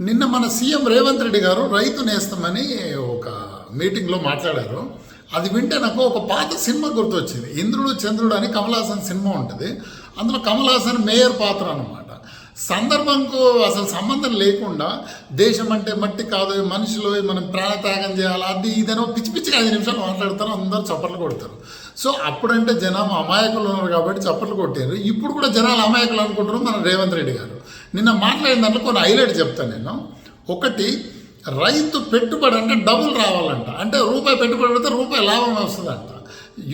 నిన్న మన సీఎం రేవంత్ రెడ్డి గారు రైతు నేస్తామని ఒక మీటింగ్లో మాట్లాడారు. అది వింటే నాకు ఒక పాత సినిమా గుర్తొచ్చింది. ఇంద్రుడు చంద్రుడు అని కమల్ హాసన్ సినిమా ఉంటుంది. అందులో కమల్ హాసన్ మేయర్ పాత్ర అన్నమాట. సందర్భంకు అసలు సంబంధం లేకుండా దేశం అంటే మట్టి కాదు మనుషులు మనం ప్రాణత్యాగం చేయాలి అది ఇదనో పిచ్చి పిచ్చిగా ఐదు నిమిషాలు మాట్లాడతారు అందరూ చప్పట్లు కొడతారు. సో అప్పుడంటే జనం అమాయకులు ఉన్నారు కాబట్టి చప్పట్లు కొట్టారు. ఇప్పుడు కూడా జనాలు అమాయకులు అనుకుంటారు మన రేవంత్ రెడ్డి గారు. నిన్న మాట్లాడిన దాంట్లో కొన్ని హైలైట్ చెప్తాను నేను. ఒకటి రైతు పెట్టుబడి అంటే డబుల్ రావాలంట. అంటే రూపాయి పెట్టుబడి పెడితే రూపాయి లాభం వస్తుందంట.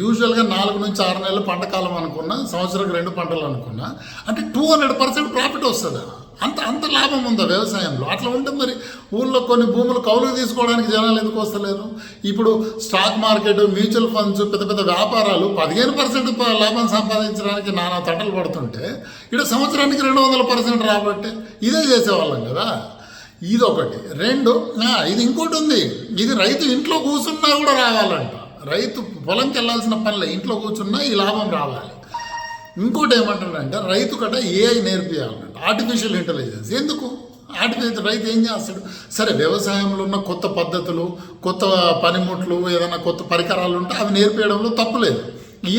యూజువల్గా నాలుగు నుంచి ఆరు నెలలు పంట కాలం అనుకున్నా సంవత్సరానికి రెండు పంటలు అనుకున్నా అంటే టూ హండ్రెడ్ పర్సెంట్ ప్రాఫిట్ వస్తుంది? అంత అంత లాభం ఉందా వ్యవసాయంలో? అట్లా ఉంటే మరి ఊళ్ళో కొన్ని భూములు కౌలుకు తీసుకోవడానికి జనాలు ఎందుకు వస్తలేరు? ఇప్పుడు స్టాక్ మార్కెట్ మ్యూచువల్ ఫండ్స్ పెద్ద పెద్ద వ్యాపారాలు పదిహేను పర్సెంట్ లాభం సంపాదించడానికి నానా తటలు పడుతుంటే ఇక్కడ సంవత్సరానికి రెండు వందల పర్సెంట్ రాబట్టే ఇదే చేసేవాళ్ళం కదా? ఇది ఒకటి రెండు ఇది ఇంకోటి ఉంది. ఇది రైతు ఇంట్లో కూర్చున్నా కూడా రావాలంట. రైతు పొలంకి వెళ్ళాల్సిన పనిలే ఇంట్లో కూర్చున్నా ఈ లాభం రావాలి. ఇంకోటి ఏమంటాడంటే రైతు కట ఏఐ నేర్పియాలంట ఆర్టిఫిషియల్ ఇంటెలిజెన్స్ ఎందుకు? ఆర్టిఫిషియల్ రైతు ఏం చేస్తాడు? సరే వ్యవసాయంలో ఉన్న కొత్త పద్ధతులు కొత్త పనిముట్లు ఏదైనా కొత్త పరికరాలు ఉంటే అవి నేర్పించడంలో తప్పులేదు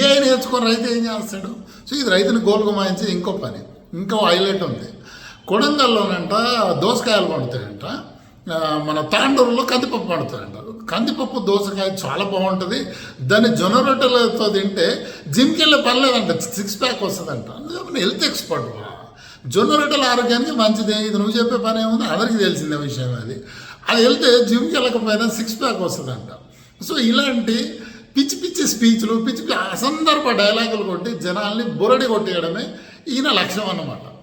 ఏఐ నేర్చుకొని రైతు ఏం చేస్తాడు? సో ఇది రైతుని గోల్గుమాయించే ఇంకో పని ఇంకో హైలైట్ ఉంది. కొడంగల్లోనంట దోసకాయలు పండుతాయంట. మన తాండూరులో కందిపప్పు పండుతాయంట. కందిపప్పు దోసకాయ చాలా బాగుంటుంది. దాన్ని జొన్న రొట్టెలతో తింటే జిమ్కి వెళ్ళే సిక్స్ ప్యాక్ వస్తుందంట. అందుకని హెల్త్ ఎక్స్పర్ట్ జొన్న రొట్టెల ఆరోగ్యానికి మంచిదే ఇది నువ్వు చెప్పే పని ఏముంది అందరికీ తెలిసిందే విషయం అది. అది వెళ్తే జిమ్కి వెళ్ళకపోయినా సిక్స్ ప్యాక్ వస్తుందంట. సో ఇలాంటి పిచ్చి పిచ్చి స్పీచ్లు పిచ్చి పిచ్చి అసందర్భ డైలాగులు కొట్టి జనాల్ని బురడి కొట్టేయడమే ఈయన లక్ష్యం అన్నమాట.